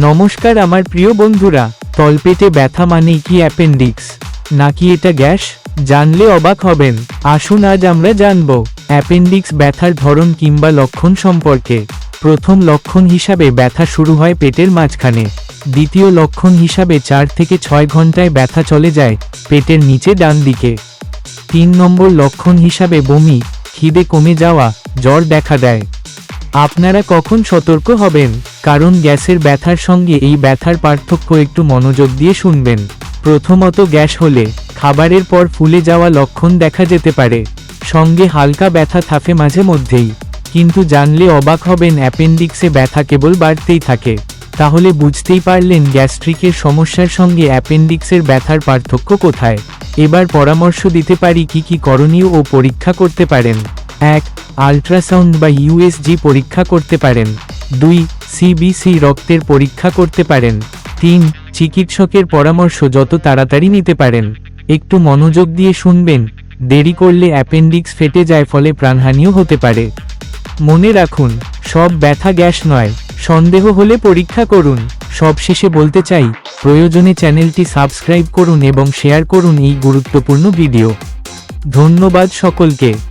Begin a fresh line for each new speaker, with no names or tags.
নমস্কার আমার প্রিয় বন্ধুরা, তলপেটে ব্যথা মানে কি অ্যাপেন্ডিক্স? নাকি এটা গ্যাস? জানলে অবাক হবেন। আসুন আজ আমরা জানব, অ্যাপেন্ডিক্স ব্যথার ধরন কিংবা লক্ষণ সম্পর্কে। প্রথম লক্ষণ হিসাবে ব্যথা শুরু হয় পেটের মাঝখানে। দ্বিতীয় লক্ষণ হিসাবে চার থেকে ছয় ঘন্টায় ব্যথা চলে যায় পেটের নিচে ডান দিকে। তিন নম্বর লক্ষণ হিসাবে বমি, খিদে কমে যাওয়া, জ্বর দেখা দেয়। আপনারা কখন সতর্ক হবেন? কারণ গ্যাসের ব্যথার সঙ্গে এই ব্যথার পার্থক্য একটু মনোযোগ দিয়ে শুনবেন। প্রথমত গ্যাস হলে খাবারের পর ফুলে যাওয়া লক্ষণ দেখা যেতে পারে। সঙ্গে হালকা ব্যথা থাকে মাঝে মধ্যেই। কিন্তু জানলে অবাক হবেন অ্যাপেন্ডিক্সে ব্যথা কেবল বাড়তেই থাকে। তাহলে বুঝতেই পারলেন গ্যাস্ট্রিকের সমস্যার সঙ্গে অ্যাপেন্ডিক্সের ব্যথার পার্থক্য কোথায়। এবার পরামর্শ দিতে পারি কি কি করণীয় ও পরীক্ষা করতে পারেন। এক আল্ট্রাসাউন্ড বা ইউএসজি পরীক্ষা করতে পারেন। দুই সিবিসি রক্তের পরীক্ষা করতে পারেন। তিন, চিকিৎসকের পরামর্শ যত তাড়াতাড়ি নিতে পারেন। একটু মনোযোগ দিয়ে শুনবেন। দেরি করলে অ্যাপেন্ডিক্স ফেটে যায় ফলে প্রাণহানিও হতে পারে। মনে রাখুন, সব ব্যথা গ্যাস নয়। সন্দেহ হলে পরীক্ষা করুন। সবশেষে বলতে চাই, প্রয়োজনে চ্যানেলটি সাবস্ক্রাইব করুন এবং শেয়ার করুন এই গুরুত্বপূর্ণ ভিডিও। ধন্যবাদ সকলকে।